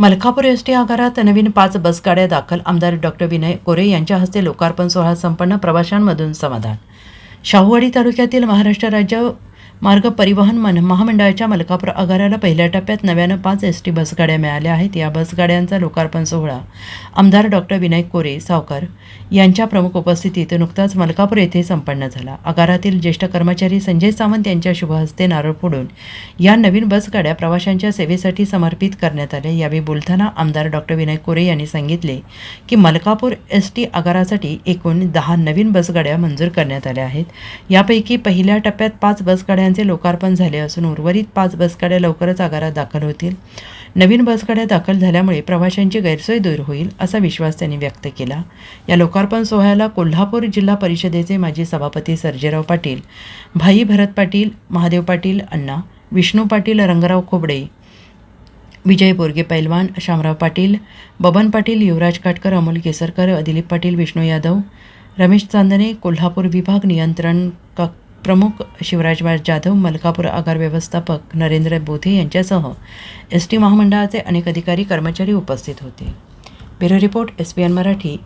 Malkapur S T आगारात नवीन पाच बसगाड्या दाखल. आमदार डॉक्टर विनय कोरे यांच्या हस्ते लोकार्पण सोहळा संपन्न प्रवाशांमधून समाधान. शाहूवाडी तालुक्यातील महाराष्ट्र राज्य मार्ग परिवहन मन महामंडळाच्या मलकापूर आगाराला पहिल्या टप्प्यात नव्यानं पाच एस टी बसगाड्या मिळाल्या आहेत. या बसगाड्यांचा लोकार्पण सोहळा आमदार डॉक्टर विनय कोरे सावकार यांच्या प्रमुख उपस्थितीत नुकताच मलकापूर येथे संपन्न झाला. आगारातील ज्येष्ठ कर्मचारी संजय सावंत यांच्या शुभहस्ते नारळ फोडून या नवीन बसगाड्या प्रवाशांच्या सेवेसाठी समर्पित करण्यात आल्या. यावेळी बोलताना आमदार डॉक्टर विनय कोरे यांनी सांगितले की मलकापूर एस टी आगारासाठी एकूण दहा नवीन बसगाड्या मंजूर करण्यात आल्या आहेत. यापैकी पहिल्या टप्प्यात पाच बसगाड्या बसगाड्यांचे लोकार्पण झाले असून उर्वरित पाच बसगाड्या लवकरच आगारात दाखल होतील. नवीन बसगाड्या दाखल झाल्यामुळे प्रवाशांची गैरसोय दूर होईल असा विश्वास त्यांनी व्यक्त केला. या लोकार्पण सोहळ्याला कोल्हापूर जिल्हा परिषदेचे माजी सभापती सर्जेराव पाटील भाई भरत पाटील महादेव पाटील अण्णा विष्णू पाटील रंगराव खोबडे विजय बोरगे पैलवान शामराव पाटील बबन पाटील युवराज काटकर अमोल केसरकर दिलीप पाटील विष्णू यादव रमेश चांदणे कोल्हापूर विभाग नियंत्रण क प्रमुख शिवराज जाधव मलकापूर आगार व्यवस्थापक नरेंद्र बोधे यांच्यासह एस टी महामंडळाचे अनेक अधिकारी कर्मचारी उपस्थित होते. Bureau report S P N Marathi